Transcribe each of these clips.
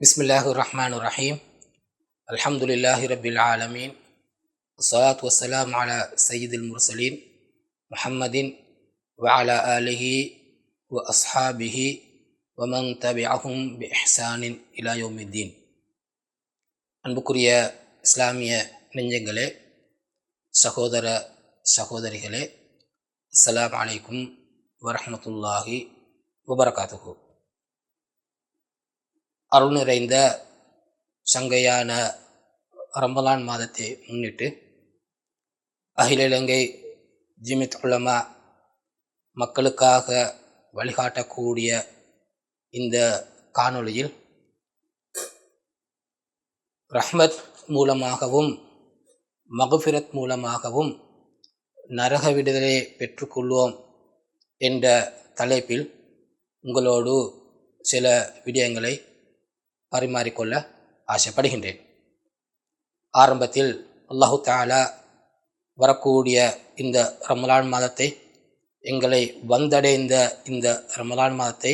بسم الله الرحمن الرحيم الحمد لله رب العالمين والصلاة والسلام على سيد المرسلين محمد وعلى آله وأصحابه ومن تبعهم بإحسان إلى يوم الدين அன்புக்குரிய இஸ்லாமிய நெஞ்சங்களே சகோதர சகோதரிகளே அஸ்ஸலாமு அலைக்கும் வரஹ்மத்துல்லாஹி வபரகாத்துஹு அருள் நிறைந்த சங்கையான ரம்பலான் மாதத்தை முன்னிட்டு அகில இலங்கை ஜிமித் உலமா மக்களுக்காக வழிகாட்டக்கூடிய இந்த காணொளியில் ரஹ்மத் மூலமாகவும் மகஃபிரத் மூலமாகவும் நரக விடுதலை பெற்றுக்கொள்வோம் என்ற தலைப்பில் உங்களோடு சில விடயங்களை பரிமாறிக்கொள்ள ஆசைப்படுகின்றேன். ஆரம்பத்தில் அல்லாஹு தாலா வரக்கூடிய இந்த ரமலான் மாதத்தை எங்களை வந்தடைந்த இந்த ரமலான் மாதத்தை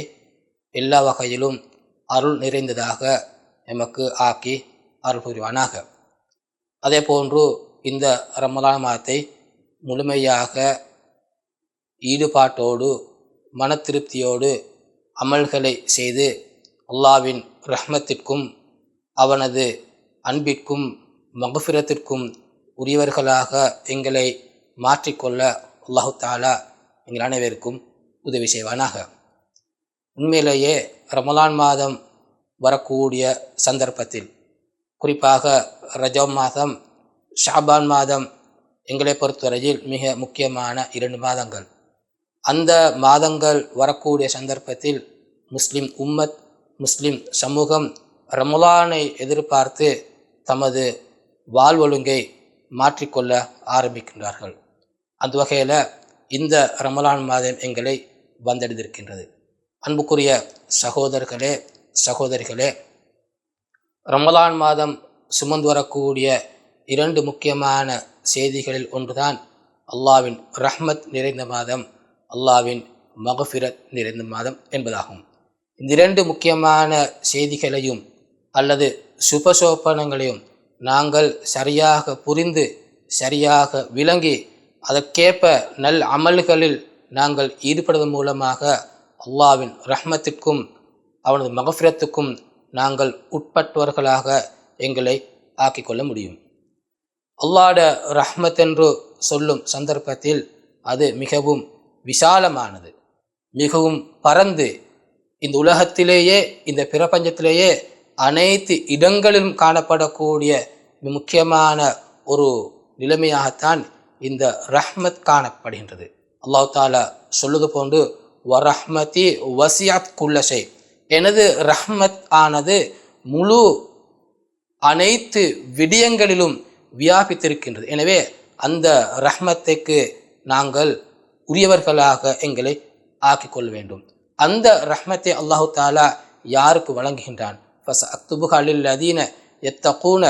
எல்லா வகையிலும் அருள் நிறைந்ததாக எமக்கு ஆக்கி அருள் புரிவானாக. அதே போன்று இந்த ரமலான் மாதத்தை முழுமையாக ஈடுபாட்டோடு மன திருப்தியோடு அமல்களை செய்து அல்லாவின் ரஹ்மத்திற்கும் அவனது அன்பிற்கும் மகஃபிரத்திற்கும் உரியவர்களாக எங்களை மாற்றிக்கொள்ள அல்லாஹு தாலா எங்கள் அனைவருக்கும் உதவி செய்வானாக. உண்மையிலேயே ரமலான் மாதம் வரக்கூடிய சந்தர்ப்பத்தில் குறிப்பாக ரஜம் மாதம் ஷாபான் மாதம் எங்களை பொறுத்தவரையில் மிக முக்கியமான இரண்டு மாதங்கள். அந்த மாதங்கள் வரக்கூடிய சந்தர்ப்பத்தில் முஸ்லிம் உம்மத் முஸ்லிம் சமூகம் ரமலானை எதிர்பார்த்து தமது வாழ்வொழுங்கை மாற்றிக்கொள்ள ஆரம்பிக்கின்றார்கள். அந்த வகையில் இந்த ரமலான் மாதம் எங்களை வந்தடைந்திருக்கின்றது. அன்புக்குரிய சகோதரர்களே சகோதரிகளே ரமலான் மாதம் சுமந்து வரக்கூடிய இரண்டு முக்கியமான செய்திகளில் ஒன்றுதான் அல்லாவின் ரஹ்மத் நிறைந்த மாதம் அல்லாவின் மகஃபிரத் நிறைந்த மாதம் என்பதாகும். இந்த இரண்டு முக்கியமான செய்திகளையும் அல்லது சுபசோபனங்களையும் நாங்கள் சரியாக புரிந்து சரியாக விளங்கி அதற்கேற்ப நல் அமல்களில் நாங்கள் ஈடுபடுவதன் மூலமாக அல்லாவின் ரஹ்மத்திற்கும் அவனது மகஃபிரத்துக்கும் நாங்கள் உட்பட்டவர்களாக எங்களை ஆக்கிக்கொள்ள முடியும். அல்லாட ரஹ்மத் என்று சொல்லும் சந்தர்ப்பத்தில் அது மிகவும் விசாலமானது மிகவும் பறந்து இந்த உலகத்திலேயே இந்த பிரபஞ்சத்திலேயே அனைத்து இடங்களிலும் காணப்படக்கூடிய முக்கியமான ஒரு நிலைமையாகத்தான் இந்த ரஹ்மத் காணப்படுகின்றது. அல்லாஹ் தாலா சொல்லுது போன்று வரஹ்மதி வசியாத் குல்லஷை எனது ரஹ்மத் ஆனது முழு அனைத்து விடயங்களிலும் வியாபித்திருக்கின்றது. எனவே அந்த ரஹ்மத்துக்கு நாங்கள் உரியவர்களாக எங்களை ஆக்கிக்கொள்ள வேண்டும். அந்த ரஹ்மத்தை அல்லாஹு தாலா யாருக்கு வழங்குகின்றான்? ஃபஸ் அக்துபுக அலில் அதீன எத்தகூன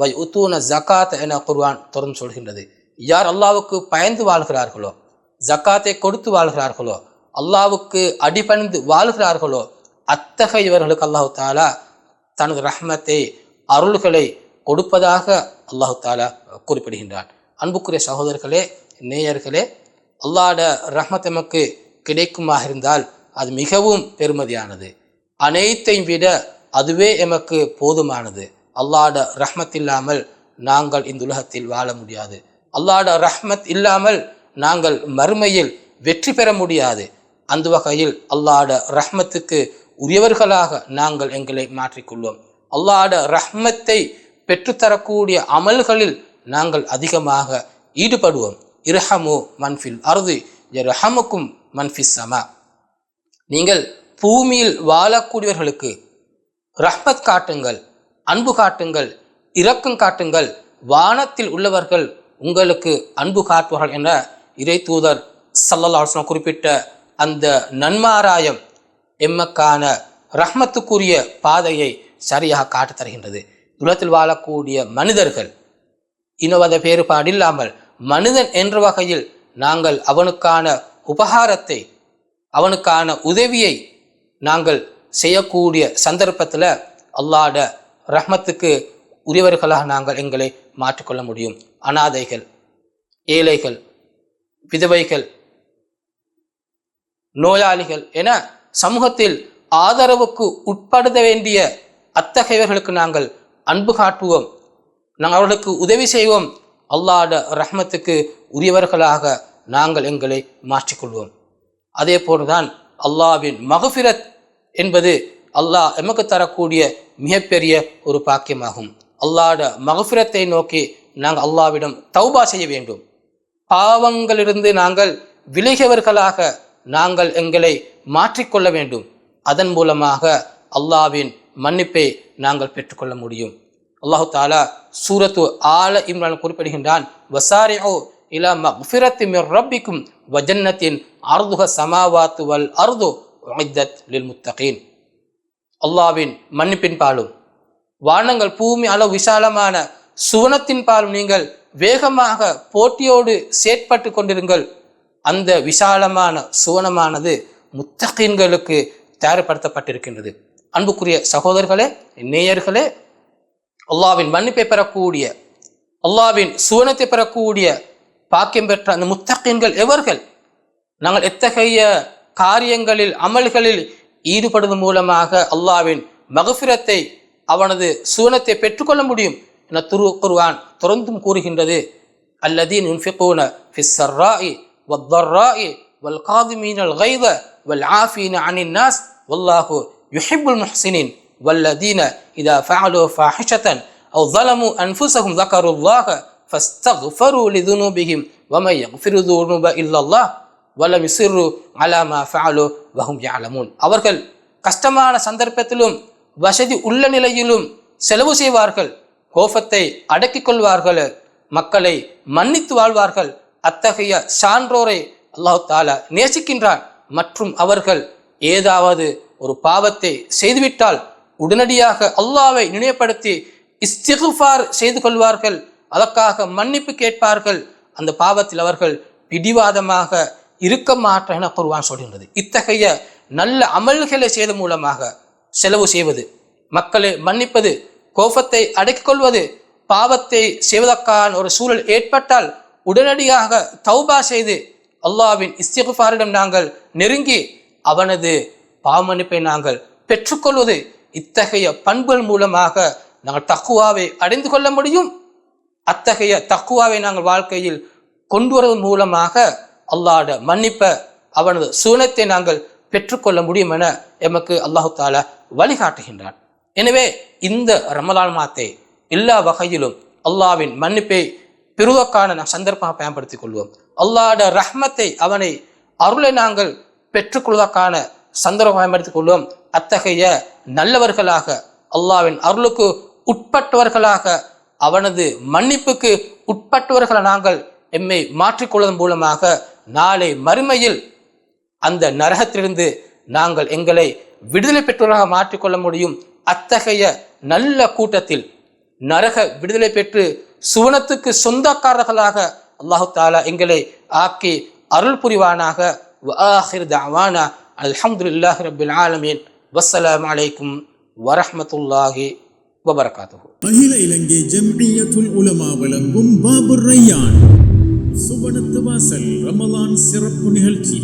வை உத்தூன ஜக்காத் என குர்வான் தொடர்ந்து சொல்கின்றது. யார் அல்லாவுக்கு பயந்து வாழ்கிறார்களோ ஜக்காத்தை கொடுத்து வாழ்கிறார்களோ அல்லாவுக்கு அடிபணிந்து வாழ்கிறார்களோ அத்தகையவர்களுக்கு அல்லாஹு தாலா தனது ரஹ்மத்தை அருள்களை கொடுப்பதாக அல்லாஹு தாலா குறிப்பிடுகின்றான். அன்புக்குரிய சகோதரர்களே நேயர்களே அல்லாட ரஹ்மத் நமக்கு கிடைக்குமாக இருந்தால் அது மிகவும் பெருமதியானது. அனைத்தையும் விட அதுவே எமக்கு போதுமானது. அல்லாட ரஹ்மத் இல்லாமல் நாங்கள் இந்த உலகத்தில் வாழ முடியாது. அல்லாட ரஹ்மத் இல்லாமல் நாங்கள் மறுமையில் வெற்றி பெற முடியாது. அந்த வகையில் அல்லாட ரஹ்மத்துக்கு உரியவர்களாக நாங்கள் எங்களை மாற்றிக்கொள்வோம். அல்லாட ரஹ்மத்தை பெற்றுத்தரக்கூடிய அமல்களில் நாங்கள் அதிகமாக ஈடுபடுவோம். இரஹமு மன்ஃபில் அறுதி ரஹமுக்கும் மன்ஃபிஸ் சமா. நீங்கள் பூமியில் வாழக்கூடியவர்களுக்கு ரஹ்மத் காட்டுங்கள் அன்பு காட்டுங்கள் இரக்கம் காட்டுங்கள் வானத்தில் உள்ளவர்கள் உங்களுக்கு அன்பு காட்டுவார்கள் என இறை தூதர் சல்லல்லா குறிப்பிட்ட அந்த நன்மாராயம் எம்மக்கான ரஹ்மத்துக்குரிய பாதையை சரியாக காட்டு தருகின்றது. உலகத்தில் வாழக்கூடிய மனிதர்கள் இனவத வேறுபாடு இல்லாமல் மனிதன் என்ற வகையில் நாங்கள் அவனுக்கான உபகாரத்தை அவனுக்கான உதவியை நாங்கள் செய்யக்கூடிய சந்தர்ப்பத்தில் அல்லாட ரஹ்மத்துக்கு உரியவர்களாக நாங்கள் எங்களை மாற்றிக்கொள்ள முடியும். அனாதைகள் ஏழைகள் விதவைகள் நோயாளிகள் என சமூகத்தில் ஆதரவுக்கு உட்படுத்த வேண்டிய அத்தகையவர்களுக்கு நாங்கள் அன்பு காட்டுவோம். நாங்கள் அவர்களுக்கு உதவி செய்வோம். அல்லாட ரஹ்மத்துக்கு உரியவர்களாக நாங்கள் எங்களை மாற்றிக்கொள்வோம். அதே போன்றுதான் அல்லாவின் மகஃபிரத் என்பது அல்லாஹ் எமக்கு தரக்கூடிய மிகப்பெரிய ஒரு பாக்கியமாகும். அல்லாட மகஃபிரத்தை நோக்கி நாங்கள் அல்லாவிடம் தௌபா செய்ய வேண்டும். பாவங்களிலிருந்து நாங்கள் விலகியவர்களாக நாங்கள் எங்களை மாற்றிக்கொள்ள வேண்டும். அதன் மூலமாக அல்லாவின் மன்னிப்பை நாங்கள் பெற்றுக்கொள்ள முடியும். அல்லாஹு தாலா சூரத்து ஆல இம்ரான் குறிப்பிடுகின்றான் வசாரியோ இலா மஃபிரத்தி மிர் ரப்பிக்கும் வஜன்னத்தின் அர்துக சமாவாத்து வல் அர்து உஇத்தத் லில் முத்தகீன். அல்லாவின் மன்னிப்பின் பாலும் வானங்கள் பூமி அளவு விசாலமான சுவனத்தின் பாலும் நீங்கள் வேகமாக போட்டியோடு செயற்பட்டு கொண்டிருங்கள். அந்த விசாலமான சுவனமானது முத்தகீன்களுக்கு தயார்படுத்தப்பட்டிருக்கின்றது. அன்புக்குரிய சகோதரர்களே நேயர்களே அல்லாவின் மன்னிப்பை பெறக்கூடிய அல்லாவின் சுவனத்தை பெறக்கூடிய பாக்கியம் பெற்ற அந்த முத்தகீன்கள் எவர்கள் நாங்கள் எத்தகைய காரியங்களில் அமல்களில் ஈடுபடுவதன் மூலமாக அல்லாவின் மகஃபிரத்தை அவனது சுவனத்தை பெற்றுக்கொள்ள முடியும் என துரு குர்ஆன் தொடர்ந்தும் கூறுகின்றது அல்லதீன் யுன்ஃபிகூன ஃபிஸ் சர்ராஇ வத்தர்ராஇ வல் காதிமீனல் கைத வல் ஆஃபீன அனின் நாஸ் வல்லாஹு யுஹிப்புல் முஹ்சினின் والذين إذا فعلوا فاحشة أو ظلموا أنفسهم ذكروا الله فاستغفروا لذنوبهم ومن يغفر الذنوب إلا الله ولم يصروا على ما فعلوا وهم يعلمون அவர்கள் கஷ்டமான சந்தர்ப்பத்திலும் வசதி உள்ள நிலையிலும் செலவு செய்வார்கள் கோபத்தை அடக்கிக் கொள்வார்கள் மக்களை மன்னித்து வாழ்வார்கள் அத்தகைய சான்றோரை அல்லாஹ் தாலா நேசிக்கின்றான் மற்றும் அவர்கள் ஏதாவது ஒரு பாவத்தை செய்துவிட்டால் உடனடியாக அல்லாவை நினைவுபடுத்தி இஸ்திகுஃபார் செய்து கொள்வார்கள் அதற்காக மன்னிப்பு கேட்பார்கள். அந்த பாவத்தில் அவர்கள் பிடிவாதமாக இருக்க மாட்டேன் என குர்ஆன் சொல்கின்றது. இத்தகைய நல்ல அமல்களை செய்த மூலமாக செலவு செய்வது மக்களை மன்னிப்பது கோபத்தை அடக்கிக் கொள்வது பாவத்தை செய்வதற்கான ஒரு சூழல் ஏற்பட்டால் உடனடியாக தௌபா செய்து அல்லாவின் இஸ்திகுஃபாரிடம் நாங்கள் நெருங்கி அவனது பாவமன்னிப்பை நாங்கள் பெற்றுக்கொள்வது இத்தகைய பண்புகள் மூலமாக நாங்கள் தக்குவாவை அடைந்து கொள்ள முடியும். அத்தகைய தக்குவாவை நாங்கள் வாழ்க்கையில் கொண்டு வருவதன் மூலமாக அல்லாட மன்னிப்ப அவனது சூனத்தை நாங்கள் பெற்றுக்கொள்ள முடியும் என எமக்கு அல்லாஹு தாலா வழிகாட்டுகின்றான். எனவே இந்த ரமலான் மாத்தை எல்லா வகையிலும் அல்லாவின் மன்னிப்பை பெறுவதற்கான நாம் சந்தர்ப்பமாக பயன்படுத்திக் கொள்வோம். அல்லாட ரஹ்மத்தை அவனை அருளை நாங்கள் பெற்றுக்கொள்வதற்கான சந்தர்ப்பம் பயன்படுத்திக் கொள்வோம். அத்தகைய நல்லவர்களாக அல்லாவின் அருளுக்கு உட்பட்டவர்களாக அவனது மன்னிப்புக்கு உட்பட்டவர்களை நாங்கள் எம்மை மாற்றிக்கொள்வதன் மூலமாக நாளை மறுமையில் அந்த நரகத்திலிருந்து நாங்கள் எங்களை விடுதலை பெற்றவராக மாற்றிக்கொள்ள முடியும். அத்தகைய நல்ல கூட்டத்தில் நரக விடுதலை பெற்று சுவனத்துக்கு சொந்தக்காரர்களாக அல்லாஹு தாலா எங்களை ஆக்கி அருள் புரிவானாக. அலமதுல்லாஹ் ரபில் ஆலமீன். வசலாம் அலைக்கும் வரமத்துல்லாஹி வபரகாத்துகு அகில இலங்கை ஜம்இயத்துல் உலமா வழங்கும் பாபுர் ரையான் சுபனத்து வாசல் ரமலான் சிறப்பு நிகழ்ச்சி.